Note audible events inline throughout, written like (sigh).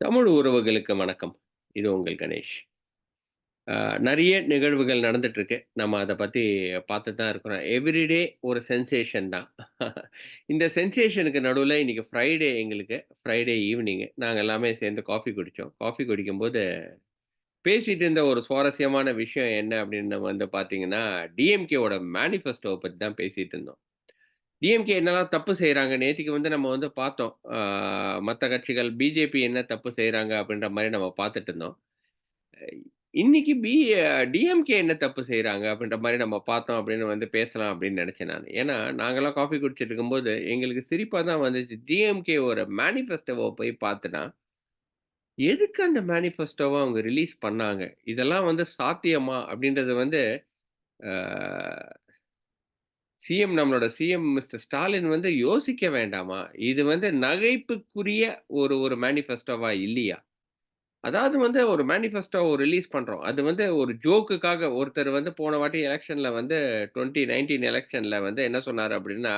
தமிழ் உறவுகளுக்கு வணக்கம். இது உங்கள் கணேஷ். நிறைய நிகழ்வுகள் நடந்துட்டுருக்கு நம்ம அதை பற்றி பார்த்துட்டு தான் இருக்கிறோம். எவ்ரிடே ஒரு சென்சேஷன் தான். இந்த சென்சேஷனுக்கு நடுவில் இன்றைக்கி ஃப்ரைடே எங்களுக்கு. ஃப்ரைடே ஈவினிங்கு நாங்கள் எல்லாமே சேர்ந்து காஃபி குடித்தோம் காஃபி குடிக்கும்போது பேசிட்டு இருந்த ஒரு சுவாரஸ்யமான விஷயம் என்ன அப்படின்னு வந்து பார்த்தீங்கன்னா, டிஎம்கேவோட மேனிஃபெஸ்டோவை பற்றி தான் பேசிகிட்டு இருந்தோம். டிஎம்கே என்னெல்லாம் தப்பு செய்கிறாங்க நேத்திக்கு வந்து நம்ம வந்து பார்த்தோம். மற்ற கட்சிகள் பிஜேபி என்ன தப்பு செய்கிறாங்க அப்படின்ற மாதிரி நம்ம பார்த்துட்டு இருந்தோம். இன்னைக்கு பி டிஎம்கே என்ன தப்பு செய்கிறாங்க அப்படின்ற மாதிரி நம்ம பார்த்தோம் அப்படின்னு வந்து பேசலாம் அப்படின்னு நினச்சேன் நான் ஏன்னா, நாங்களாம் காஃபி குடிச்சிட்டு இருக்கும்போது எங்களுக்கு சிரிப்பா தான் வந்துச்சு. டிஎம்கே ஒரு மேனிஃபெஸ்டோவை போய் பார்த்துனா எதுக்கு அந்த மேனிஃபெஸ்டோவை அவங்க ரிலீஸ் பண்ணாங்க? இதெல்லாம் வந்து சாத்தியமா? அப்படின்றது வந்து சிஎம் நம்மளோட சிஎம் மிஸ்டர் ஸ்டாலின் வந்து யோசிக்க வேண்டாமா? இது வந்து நகைப்புக்குரிய ஒரு ஒரு மேனிஃபெஸ்டோவா இல்லையா? அதாவது வந்து ஒரு மேனிஃபெஸ்டோ ரிலீஸ் பண்றோம். அது வந்து ஒரு ஜோக்குக்காக ஒருத்தர் வந்து போன வாட்டி எலெக்ஷனில் வந்து 2019 எலக்ஷன்ல வந்து என்ன சொன்னார் அப்படின்னா,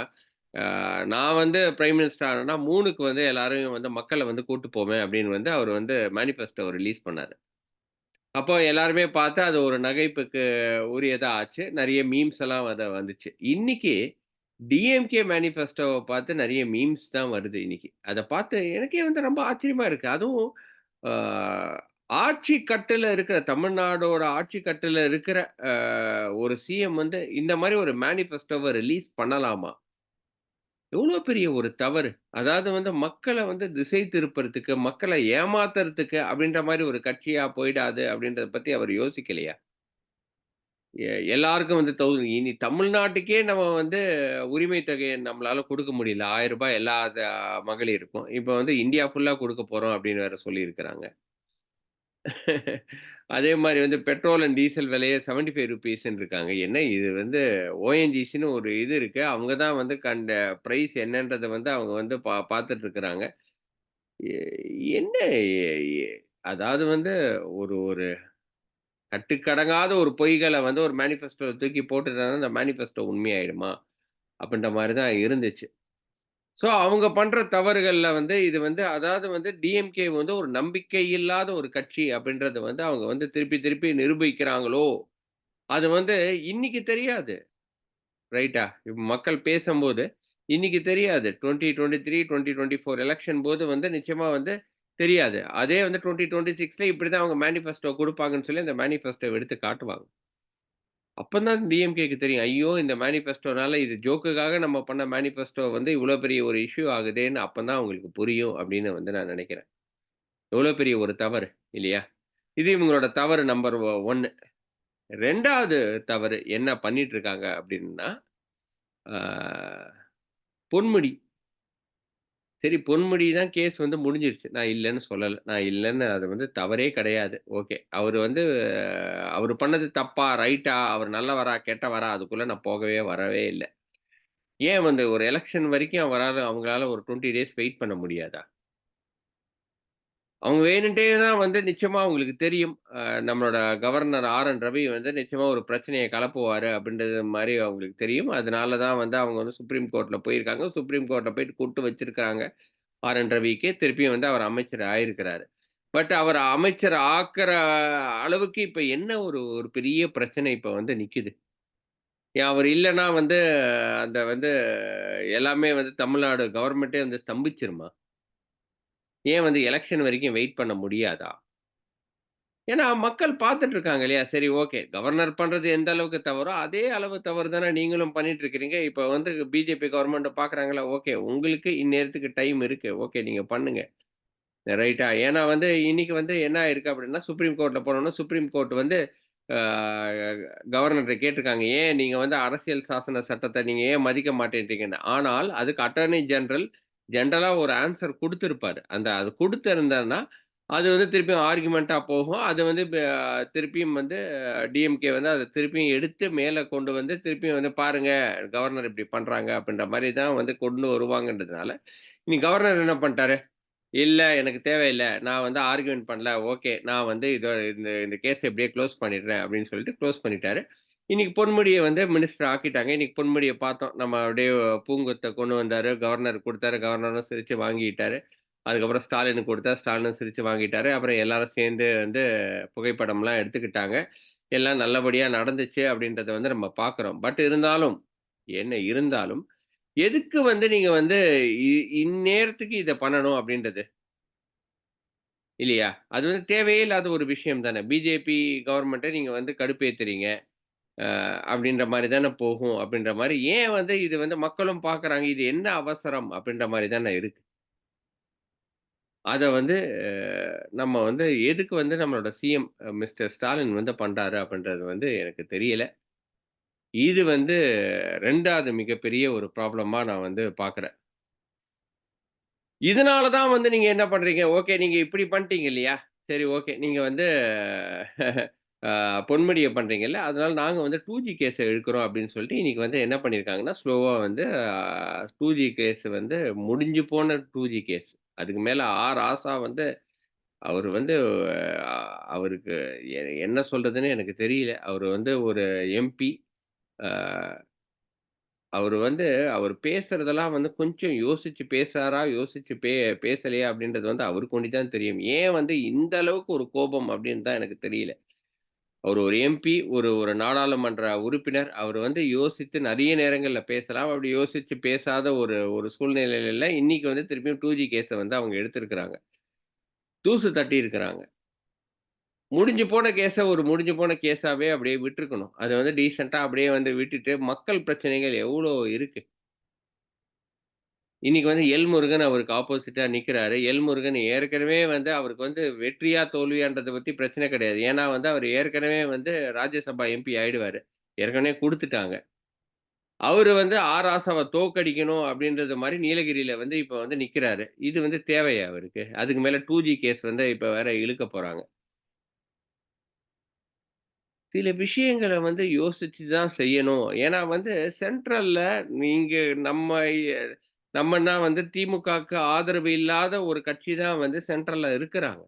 நான் வந்து பிரைம் மினிஸ்டர் ஆனால் மூணுக்கு வந்து எல்லாரையும் வந்து மக்களை வந்து கூட்டு போவேன் அப்படின்னு வந்து அவர் வந்து மேனிஃபெஸ்டோ ரிலீஸ் பண்ணாரு. அப்போ எல்லாருமே பார்த்து அது ஒரு நகைப்புக்கு உரியதா ஆச்சு. நிறைய மீம்ஸ் எல்லாம் அதை வந்துச்சு. இன்னைக்கு டிஎம்கே மேனிஃபெஸ்டோவை பார்த்து நிறைய மீம்ஸ் தான் வருது இன்னைக்கு. அதை பார்த்து எனக்கே வந்து ரொம்ப ஆச்சரியமா இருக்கு. அதுவும் ஆட்சி கட்டில் இருக்கிற தமிழ்நாடோட ஆட்சி கட்டில் இருக்கிற ஒரு சிஎம் வந்து இந்த மாதிரி ஒரு மேனிஃபெஸ்டோவை ரிலீஸ் பண்ணலாமா? எவ்வளோ பெரிய ஒரு தவறு. அதாவது வந்து மக்களை வந்து திசை திருப்புறதுக்கு, மக்களை ஏமாத்துறதுக்கு அப்படின்ற மாதிரி ஒரு கட்சியா போயிடாது அப்படின்றத பத்தி அவர் யோசிக்கலையா? எல்லாருக்கும் வந்து தௌ இனி தமிழ்நாட்டுக்கே நம்ம வந்து உரிமை தொகையை நம்மளால குடுக்க முடியல. ஆயிரம் ரூபாய் எல்லா மகளிருக்கும். இப்போ வந்து இந்தியா ஃபுல்லா கொடுக்க போறோம் அப்படின்னு வேற சொல்லியிருக்கிறாங்க. அதே மாதிரி வந்து பெட்ரோல் அண்ட் டீசல் விலையை செவன்டி ஃபைவ் ருபீஸ்ன்னு இருக்காங்க. என்ன இது வந்து ஓஎன்ஜிசின்னு ஒரு இது இருக்குது அவங்க தான் வந்து கண்ட ப்ரைஸ் என்னன்றதை வந்து அவங்க வந்து பா பார்த்துட்டு இருக்கிறாங்க. என்ன அதாவது வந்து ஒரு ஒரு கட்டுக்கடங்காத ஒரு பொய்களை வந்து ஒரு மேனிஃபெஸ்டோ தூக்கி போட்டுட்டாங்கன்னா, அந்த மேனிஃபெஸ்டோ உண்மையாயிடுமா? அப்படின்ற மாதிரி தான் இருந்துச்சு. ஸோ அவங்க பண்ற தவறுகள்ல வந்து இது வந்து அதாவது வந்து டிஎம்கே வந்து ஒரு நம்பிக்கை இல்லாத ஒரு கட்சி அப்படின்றத வந்து அவங்க வந்து திருப்பி திருப்பி நிரூபிக்கிறாங்களோ! அது வந்து இன்னைக்கு தெரியாது. ரைட்டா? இப்ப மக்கள் பேசும்போது இன்னைக்கு தெரியாது. 2023, 2024 எலக்ஷன் போது வந்து நிச்சயமா வந்து தெரியாது. அதே வந்து 2026ல இப்படிதான் அவங்க மேனிஃபெஸ்டோ கொடுப்பாங்கன்னு சொல்லி அந்த மேனிஃபெஸ்டோ எடுத்து காட்டுவாங்க. அப்பந்தான் டிஎம்கேக்கு தெரியும். ஐயோ! இந்த மேனிஃபெஸ்டோனால இது ஜோக்குக்காக நம்ம பண்ண மேனிஃபெஸ்டோ வந்து இவ்வளோ பெரிய ஒரு இஷ்யூ ஆகுதேன்னு அப்பந்தான் அவங்களுக்கு புரியும் அப்படின்னு வந்து நான் நினைக்கிறேன் எவ்வளோ பெரிய ஒரு தவறு இல்லையா? இது இவங்களோட தவறு நம்பர் ஒ 1. 2வது தவறு என்ன பண்ணிட்டு இருக்காங்க அப்படின்னா, பொன்முடி. சரி பொன்முடி தான் கேஸ் வந்து முடிஞ்சிருச்சு. நான் இல்லைன்னு சொல்லலை நான் இல்லைன்னு அது வந்து தவறே கிடையாது. ஓகே. அவர் வந்து அவர் பண்ணது தப்பா? ரைட்டா? அவர் நல்லவரா? கெட்டவரா? அதுக்குள்ளே நான் போகவே வரவே இல்லை ஏன் வந்து ஒரு எலெக்ஷன் வரைக்கும் அவரால அவங்களால ஒரு 20 டேஸ் வெயிட் பண்ண முடியாதா? அவங்க வேணுன்ட்டே தான் வந்து நிச்சயமா அவங்களுக்கு தெரியும். நம்மளோட கவர்னர் ஆர்.என். ரவி வந்து நிச்சயமா ஒரு பிரச்சனையை கலப்புவார் அப்படின்றது மாதிரி அவங்களுக்கு தெரியும். அதனால தான் வந்து அவங்க வந்து சுப்ரீம் கோர்ட்ல போயிருக்காங்க. சுப்ரீம் கோர்ட்ல போயிட்டு கூட்டு வச்சிருக்காங்க. ஆர்.என். ரவிக்கு. திருப்பியும் வந்து அவர் அமைச்சர் ஆயிருக்கிறாரு. பட் அவர் அமைச்சர் ஆக்கிற அளவுக்கு இப்போ என்ன ஒரு ஒரு பெரிய பிரச்சனை இப்போ வந்து நிற்குது ஏன் அவர் இல்லைன்னா வந்து அந்த வந்து எல்லாமே வந்து தமிழ்நாடு கவர்மெண்ட்டே வந்து ஸ்தம்பிச்சிருமா ஏன் வந்து எலெக்ஷன் வரைக்கும் வெயிட் பண்ண முடியாதா? ஏன்னா மக்கள் பார்த்துட்டு இருக்காங்க இல்லையா? சரி ஓகே. கவர்னர் பண்றது எந்த அளவுக்கு தவறோ, அதே அளவு தவறு தானே நீங்களும் பண்ணிட்டு இருக்கிறீங்க. இப்போ வந்து பிஜேபி கவர்மெண்ட் பார்க்குறாங்களா, ஓகே உங்களுக்கு இந்நேரத்துக்கு டைம் இருக்கு. ஓகே நீங்க பண்ணுங்க. ரைட்டா? ஏன்னா வந்து இன்னைக்கு வந்து என்ன இருக்கு அப்படின்னா, சுப்ரீம் கோர்ட்ல போனோம்னா, சுப்ரீம் கோர்ட் வந்து கவர்னர்கிட்ட கேட்டிருக்காங்க ஏன் நீங்க வந்து அரசியல் சாசன சட்டத்தை நீங்க ஏன் மதிக்க மாட்டேன்றீங்கன்னு. ஆனால் அதுக்கு அட்டர்னி ஜெனரல் ஜென்ரலாக ஒரு ஆன்சர் கொடுத்துருப்பார் அந்த அது கொடுத்துருந்தாருன்னா அது வந்து திருப்பியும் ஆர்குமெண்ட்டாக போகும். அது வந்து திருப்பியும் வந்து டிஎம்கே வந்து அதை திருப்பியும் எடுத்து மேலே கொண்டு வந்து திருப்பியும் வந்து பாருங்கள் கவர்னர் இப்படி பண்ணுறாங்க அப்படின்ற மாதிரி தான் வந்து கொண்டு வருவாங்கன்றதுனால, இனி கவர்னர் என்ன பண்ணிட்டாரு? இல்லை எனக்கு தேவையில்லை நான் வந்து ஆர்குமெண்ட் பண்ணல. ஓகே. நான் வந்து இதோ இந்த இந்த கேஸை இப்படியே க்ளோஸ் பண்ணிடுறேன் அப்படின்னு சொல்லிட்டு க்ளோஸ் பண்ணிட்டாரு. இன்னைக்கு பொன்முடியை வந்து மினிஸ்டர் ஆக்கிட்டாங்க. இன்னைக்கு பொன்முடியை பார்த்தோம். நம்ம அப்படியே பூங்கொத்த கொண்டு வந்தாரு. கவர்னர் கொடுத்தாரு கவர்னரும் சிரிச்சு வாங்கிட்டாரு. அதுக்கப்புறம் ஸ்டாலின் கொடுத்தா, ஸ்டாலினும் சிரிச்சு வாங்கிட்டாரு. அப்புறம் எல்லாரும் சேர்ந்து வந்து புகைப்படம்லாம் எடுத்துக்கிட்டாங்க. எல்லாம் நல்லபடியா நடந்துச்சு அப்படின்றத வந்து நம்ம பார்க்குறோம். பட் இருந்தாலும், என்ன இருந்தாலும், எதுக்கு வந்து நீங்க வந்து இ இந்நேரத்துக்கு இதை பண்ணணும் அப்படின்றது? இல்லையா? அது வந்து தேவையே இல்லாத ஒரு விஷயம் தானே. பிஜேபி கவர்மெண்ட்டை நீங்க வந்து கடுப்பேத்துறீங்க. அப்படின்ற மாதிரி தானே போகும் அப்படின்ற மாதிரி ஏன் வந்து இது வந்து மக்களும் பார்க்குறாங்க. இது என்ன அவசரம் அப்படின்ற மாதிரி தானே இருக்கு. அதை வந்து நம்ம வந்து எதுக்கு வந்து நம்மளோட சிஎம் மிஸ்டர் ஸ்டாலின் வந்து பண்ணுறாரு அப்படின்றது வந்து எனக்கு தெரியல. இது வந்து ரெண்டாவது மிகப்பெரிய ஒரு ப்ராப்ளமாக நான் வந்து பார்க்குறேன். இதனால தான் வந்து நீங்கள் என்ன பண்ணுறீங்க ஓகே நீங்கள் இப்படி பண்ணிட்டீங்க இல்லையா? சரி ஓகே. நீங்கள் வந்து (laughs) பொன்மடியை பண்றீங்கல்ல, அதனால் நாங்கள் வந்து டூஜி கேஸை இழுக்கிறோம் அப்படின்னு சொல்லிட்டு இன்றைக்கி வந்து என்ன பண்ணியிருக்காங்கன்னா, ஸ்லோவாக வந்து டூ ஜி கேஸ் வந்து முடிஞ்சு போன டூ ஜி கேஸ். அதுக்கு மேலே ஆர் ஆசா வந்து அவர் வந்து அவருக்கு எ என்ன சொல்கிறதுன்னு எனக்கு தெரியல. அவர் வந்து ஒரு எம்பி. அவர் வந்து அவர் பேசுகிறதெல்லாம் வந்து கொஞ்சம் யோசித்து பேசுகிறாரா யோசித்து பே பேசலையா அப்படின்றது வந்து அவருக்கு ஒண்டி தான் தெரியும். ஏன் வந்து இந்த அளவுக்கு ஒரு கோபம் அப்படின்னு தான் எனக்கு தெரியல. அவர் ஒரு எம்பி, ஒரு ஒரு நாடாளுமன்ற உறுப்பினர். அவர் வந்து யோசித்து நிறைய நேரங்களில் பேசலாம். அப்படி யோசித்து பேசாத ஒரு ஒரு சூழ்நிலையில இன்னைக்கு வந்து திருப்பியும் டூஜி கேஸை வந்து அவங்க எடுத்திருக்கிறாங்க. தூசு தட்டியிருக்கிறாங்க. முடிஞ்சு போன கேஸை ஒரு முடிஞ்சு போன கேஸாகவே அப்படியே விட்டுருக்கணும். அதை வந்து டீசெண்டாக அப்படியே வந்து விட்டுட்டு, மக்கள் பிரச்சனைகள் எவ்வளோ இருக்குது இன்னைக்கு வந்து எல் முருகன் அவருக்கு ஆப்போசிட்டா நிக்கிறாரு. எல் முருகன் ஏற்கனவே வந்து அவருக்கு வந்து வெற்றியா, தோல்வியான்றத பத்தி பிரச்சனை கிடையாது. ஏன்னா வந்து அவர் ஏற்கனவே வந்து ராஜ்யசபா எம்பி ஆயிடுவாரு. ஏற்கனவே கொடுத்துட்டாங்க அவர் வந்து ஆராசாவை தோக்கடிக்கணும் தோற்கடிக்கணும் அப்படின்றது மாதிரி நீலகிரியில வந்து இப்போ வந்து நிக்கிறாரு. இது வந்து தேவையா அவருக்கு? அதுக்கு மேல 2ஜி கேஸ் வந்து இப்போ வேற இழுக்க போறாங்க. சில விஷயங்களை வந்து யோசிச்சு தான் செய்யணும். ஏன்னா வந்து சென்ட்ரல்ல நீங்க நம்ம நம்மன்னா வந்து திமுகவுக்கு ஆதரவு இல்லாத ஒரு கட்சி தான் வந்து சென்ட்ரல்ல இருக்கிறாங்க.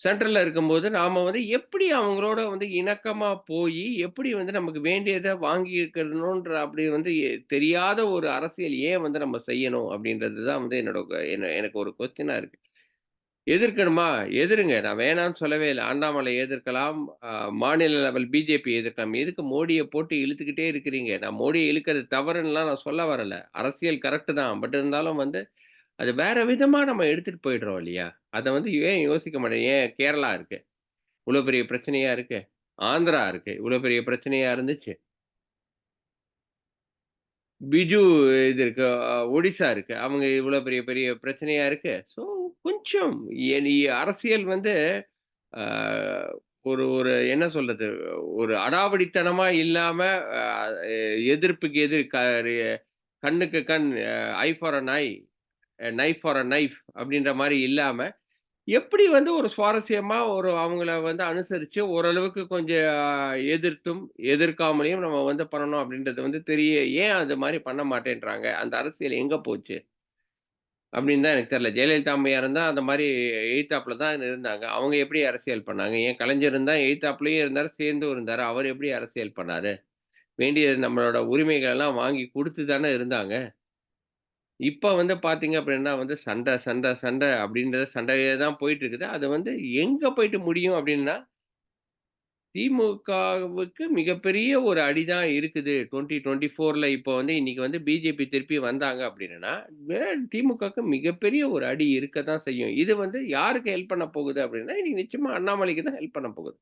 சென்ட்ரல்ல இருக்கும்போது நாம வந்து எப்படி அவங்களோட வந்து இணக்கமா போய் எப்படி வந்து நமக்கு வேண்டியதை வாங்கி இருக்கணும்ன்ற அப்படி வந்து தெரியாத ஒரு அரசியல் ஏன் வந்து நம்ம செய்யணும்? அப்படின்றது தான் வந்து என்னோட என்ன எனக்கு ஒரு கொஸ்டினா இருக்கு. எதிர்க்கணுமா? எதிருங்க. நான் வேணாம்னு சொல்லவே இல்லை அண்ணாமலை எதிர்க்கலாம். மாநில லெவல் பிஜேபி எதிர்க்கலாம். எதுக்கு மோடியை போட்டு இழுத்துக்கிட்டே இருக்கிறீங்க? நான் மோடியை இழுக்கிறது தவறுன்னுலாம் நான் சொல்ல வரல. அரசியல் கரெக்ட் தான். பட் இருந்தாலும் வந்து அது வேற விதமாக நம்ம எடுத்துகிட்டு போயிடுறோம் இல்லையா? அதை வந்து ஏன் யோசிக்க மாட்டேன். ஏன் கேரளா இருக்கு. இவ்வளோ பெரிய பிரச்சனையா இருக்கு. ஆந்திரா இருக்கு. இவ்வளோ பெரிய பிரச்சனையா இருந்துச்சு. பிஜு இது இருக்கு. ஒடிசா இருக்கு. அவங்க இவ்வளோ பெரிய பெரிய பிரச்சனையா இருக்கு. ஸோ கொஞ்சம் அரசியல் வந்து ஒரு ஒரு என்ன சொல்றது? ஒரு அடாவடித்தனமா இல்லாம எதிர்ப்புக்கு எதிர் க கண்ணுக்கு கண் ஐ ஃபார் அ நை நைஃப் ஃபார் அ நைஃப் அப்படின்ற மாதிரி இல்லாம, எப்படி வந்து ஒரு சுவாரஸ்யமா ஒரு அவங்கள வந்து அனுசரிச்சு ஓரளவுக்கு கொஞ்சம் எதிர்த்தும், எதிர்க்காமலேயும் நம்ம வந்து பண்ணணும் அப்படின்றது வந்து தெரிய ஏன் அது மாதிரி பண்ண மாட்டேன்றாங்க? அந்த அரசியல் எங்க போச்சு? அப்படின்னு தான் எனக்கு தெரியல. ஜெயலலிதா அம்மையாக இருந்தால் அந்த மாதிரி எழுத்தாப்பில் தான் இருந்தாங்க. அவங்க எப்படி அரசியல் பண்ணாங்க? ஏன் கலைஞர் இருந்தால் எய்த்தாப்லயும் இருந்தார் சேர்ந்தும் இருந்தார் அவர் எப்படி அரசியல் பண்ணார் வேண்டிய நம்மளோட உரிமைகள் எல்லாம் வாங்கி கொடுத்து தானே இருந்தாங்க. இப்போ வந்து பார்த்தீங்க அப்படின்னா வந்து சண்டை, சண்டை, சண்டை அப்படின்றது சண்டையே தான் போயிட்டு இருக்குது. அது வந்து எங்கே போயிட்டு முடியும் அப்படின்னா, திமுகவுக்கு மிகப்பெரிய ஒரு அடி தான் இருக்குது. 2024ல இப்போ வந்து இன்னைக்கு வந்து பிஜேபி திருப்பி வந்தாங்க அப்படின்னா, திமுகவுக்கு மிகப்பெரிய ஒரு அடி இருக்க தான் செய்யும். இது வந்து யாருக்கு ஹெல்ப் பண்ண போகுது அப்படின்னா, இன்னைக்கு நிச்சயமா அண்ணாமலைக்கு தான் ஹெல்ப் பண்ண போகுது.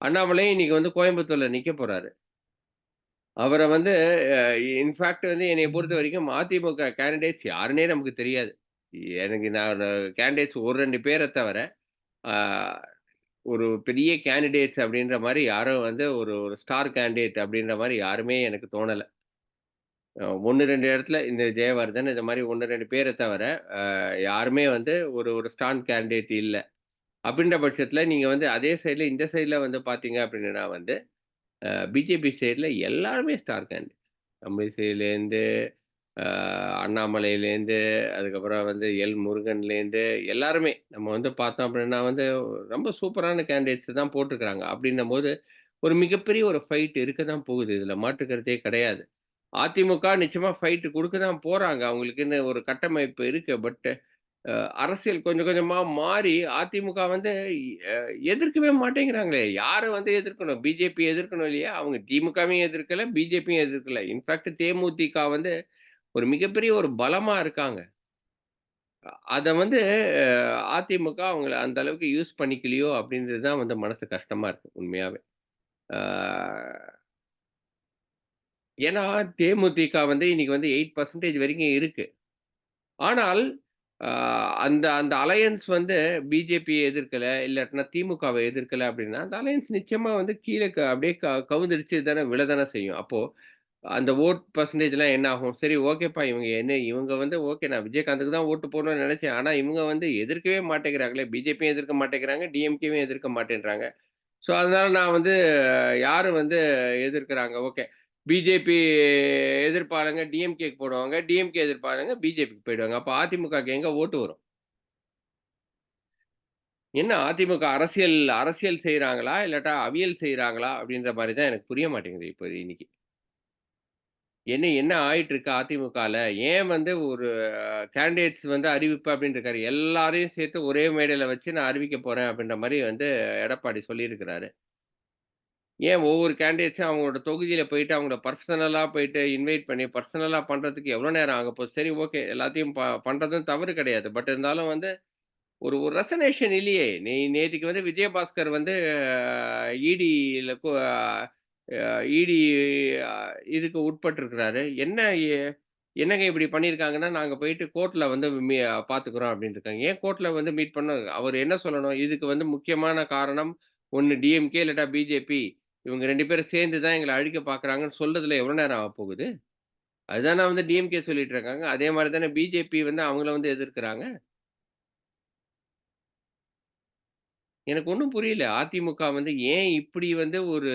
அண்ணாமலை இன்னைக்கு வந்து கோயம்புத்தூர்ல நிக்க போறாரு. அவர வந்து இன்ஃபாக்ட் வந்து என்னைய பொறுத்தவரைக்கும் அதிமுக கேண்டிடேட்ஸ் யாருன்னே நமக்கு தெரியாது. எனக்கு நான் கேண்டிடேட்ஸ் 1, 2 பேர தவிர, ஒரு பெரிய கேண்டிடேட்ஸ் அப்படின்ற மாதிரி யாரும் வந்து ஒரு ஒரு ஸ்டார் கேண்டிடேட் அப்படின்ற மாதிரி யாருமே எனக்கு தோணலை ஒன்று ரெண்டு இடத்துல இந்த ஜெயவர்தன் இந்த மாதிரி ஒன்று ரெண்டு பேரை தவிர, யாருமே வந்து ஒரு ஒரு ஸ்டாண்ட் கேண்டிடேட் இல்லை அப்படின்ற பட்சத்தில் நீங்கள் வந்து அதே சைடில் இந்த சைடில் வந்து பார்த்தீங்க அப்படின்னா வந்து, பிஜேபி சைடில் எல்லாருமே ஸ்டார் கேண்டிடேட். தமிழிசையிலேருந்து, அண்ணாமலையிலேருந்து, அதுக்கப்புறம் வந்து எல் முருகன்லேருந்து எல்லாருமே நம்ம வந்து பார்த்தோம் அப்படின்னா வந்து ரொம்ப சூப்பரான கேண்டிடேட்ஸ் தான் போட்டிருக்கிறாங்க. அப்படின்னும்போது, ஒரு மிகப்பெரிய ஒரு ஃபைட் இருக்க தான் போகுது. இதில் மாற்று கிடையாது. அதிமுக நிச்சயமாக ஃபைட்டு கொடுக்க தான் போகிறாங்க அவங்களுக்குன்னு ஒரு கட்டமைப்பு இருக்கு. பட்டு அரசியல் கொஞ்சம் கொஞ்சமாக மாறி அதிமுக வந்து எதிர்க்கவே மாட்டேங்கிறாங்களே! யாரை வந்து எதிர்க்கணும்? பிஜேபி எதிர்க்கணும் இல்லையா? அவங்க திமுகவையும் எதிர்க்கலை பிஜேபியும் எதிர்க்கல. இன்ஃபேக்ட் தேமுதிக வந்து ஒரு மிகப்பெரிய ஒரு பலமா இருக்காங்க. அதை வந்து அதிமுக அவங்கள அந்த அளவுக்கு யூஸ் பண்ணிக்கலையோ! அப்படின்றது தான் வந்து மனசு கஷ்டமா இருக்கு உண்மையாவே. ஏன்னா தேமுதிக வந்து இன்னைக்கு வந்து எயிட் பர்சன்டேஜ் வரைக்கும் இருக்கு. ஆனால், அந்த அந்த அலையன்ஸ் வந்து பிஜேபியை எதிர்க்கல, இல்லாட்டினா திமுகவை எதிர்க்கல அப்படின்னா அந்த அலையன்ஸ் நிச்சயமா வந்து கீழே க க கவுந்தடிச்சு தானே விழதானே செய்யும். அப்போ அந்த ஓட் பர்சன்டேஜ்லாம் என்ன ஆகும்? சரி ஓகேப்பா இவங்க என்ன இவங்க வந்து ஓகே நான் விஜயகாந்துக்கு தான் ஓட்டு போடணும்னு நினைச்சேன் ஆனால் இவங்க வந்து எதிர்க்கவே மாட்டேங்கிறாங்களே! பிஜேபியும் எதிர்க்க மாட்டேங்கிறாங்க, டிஎம்கேவும் எதிர்க்க மாட்டேன்றாங்க. ஸோ அதனால நான் வந்து யாரும் வந்து எதிர்க்கிறாங்க? ஓகே. பிஜேபி எதிர்ப்பாளுங்க டிஎம்கேக்கு போடுவாங்க. டிஎம்கே எதிர்ப்பாளுங்க பிஜேபிக்கு போயிடுவாங்க. அப்போ அதிமுகக்கு எங்கே ஓட்டு வரும்? என்ன அதிமுக அரசியல் அரசியல் செய்கிறாங்களா இல்லாட்டா அவியல் செய்கிறாங்களா அப்படின்ற மாதிரி தான் எனக்கு புரிய மாட்டேங்குது இப்போ இன்னைக்கு. என்ன என்ன ஆயிட்டுருக்கு அதிமுகல? ஏன் வந்து ஒரு கேண்டிடேட்ஸ் வந்து அறிவிப்பு அப்படின்னு இருக்காரு. எல்லாரையும் சேர்த்து ஒரே மேடையில வச்சு நான் அறிவிக்க போறேன் அப்படின்ற மாதிரி வந்து எடப்பாடி சொல்லியிருக்கிறாரு. ஏன் ஒவ்வொரு கேண்டிடேட்ஸும் அவங்களோட தொகுதியில போயிட்டு அவங்கள பர்சனலா போயிட்டு இன்வைட் பண்ணி பர்சனலா பண்றதுக்கு எவ்வளோ நேரம் ஆகப்போது? சரி ஓகே. எல்லாத்தையும் ப பண்றதும் தவறு கிடையாது. பட் இருந்தாலும் வந்து ஒரு ஒரு ரெசனேஷன் இல்லையே! நீ நேற்றுக்கு வந்து விஜயபாஸ்கர் வந்து இடியில் இடி இதுக்கு உட்பட்டிருக்கிறாரு. என்ன என்னங்க இப்படி பண்ணியிருக்காங்கன்னா, நாங்கள் போயிட்டு கோர்ட்டில் வந்து மீ பார்த்துக்கிறோம் அப்டின்ருக்காங்க. ஏன் கோர்ட்டில் வந்து மீட் பண்ண அவர் என்ன சொல்லணும்? இதுக்கு வந்து முக்கியமான காரணம் ஒன்று டிஎம்கே இல்லாட்டா பிஜேபி. இவங்க ரெண்டு பேரும் சேர்ந்து தான் எங்களை அழிக்க பார்க்குறாங்கன்னு சொல்றதுல எவ்வளோ நேரம் ஆகப்போகுது? அதுதானே வந்து டிஎம்கே சொல்லிட்டு இருக்காங்க. அதே மாதிரி தானே பிஜேபி வந்து அவங்கள வந்து எதிர்க்கிறாங்க. எனக்கு ஒன்றும் புரியல. அதிமுக வந்து ஏன் இப்படி வந்து ஒரு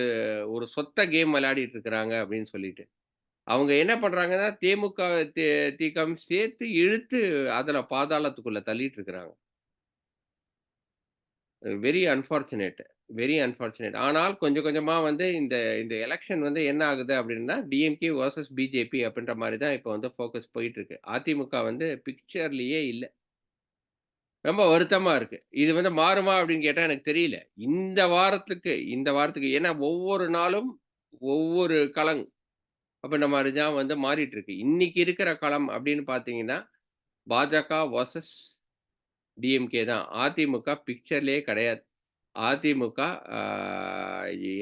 ஒரு சொத்த கேம் விளையாடிட்டு இருக்கிறாங்க அப்படின்னு சொல்லிட்டு. அவங்க என்ன பண்றாங்கன்னா, தேமுக தே தீக்கம் சேர்த்து இழுத்து அதுல பாதாளத்துக்குள்ள தள்ளிட்டு இருக்கிறாங்க. Very unfortunate very unfortunate. ஆனால் கொஞ்சம் கொஞ்சமா வந்து இந்த இந்த எலெக்ஷன் வந்து என்ன ஆகுது அப்படின்னா, டிஎம்கே வர்சஸ் பிஜேபி அப்படின்ற மாதிரி தான் இப்போ வந்து ஃபோக்கஸ் போயிட்டு இருக்கு. அதிமுக வந்து பிக்சர்லயே இல்லை ரொம்ப வருத்தமா இருக்கு. இது வந்து மாறுமா அப்படின்னு கேட்டா எனக்கு தெரியல. இந்த வாரத்துக்கு இந்த வாரத்துக்கு ஏன்னா ஒவ்வொரு நாளும் ஒவ்வொரு களம் அப்படின்ற நம்ம தான் வந்து மாறிட்டு இருக்கு. இன்னைக்கு இருக்கிற களம் அப்படின்னு பார்த்தீங்கன்னா, பாஜக வர்சஸ் டிஎம்கே தான். அதிமுக பிக்சர்லேயே கிடையாது. அதிமுக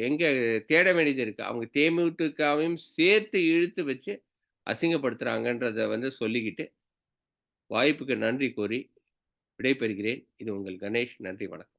எங்கே எங்க தேட வேண்டியது இருக்கு. அவங்க தேமுதிகவையும் சேர்த்து இழுத்து வச்சு அசிங்கப்படுத்துறாங்கன்றத வந்து சொல்லிக்கிட்டு, வாய்ப்புக்கு நன்றி கூறி விடைபெறுகிறேன். இது உங்கள் கணேஷ். நன்றி, வணக்கம்.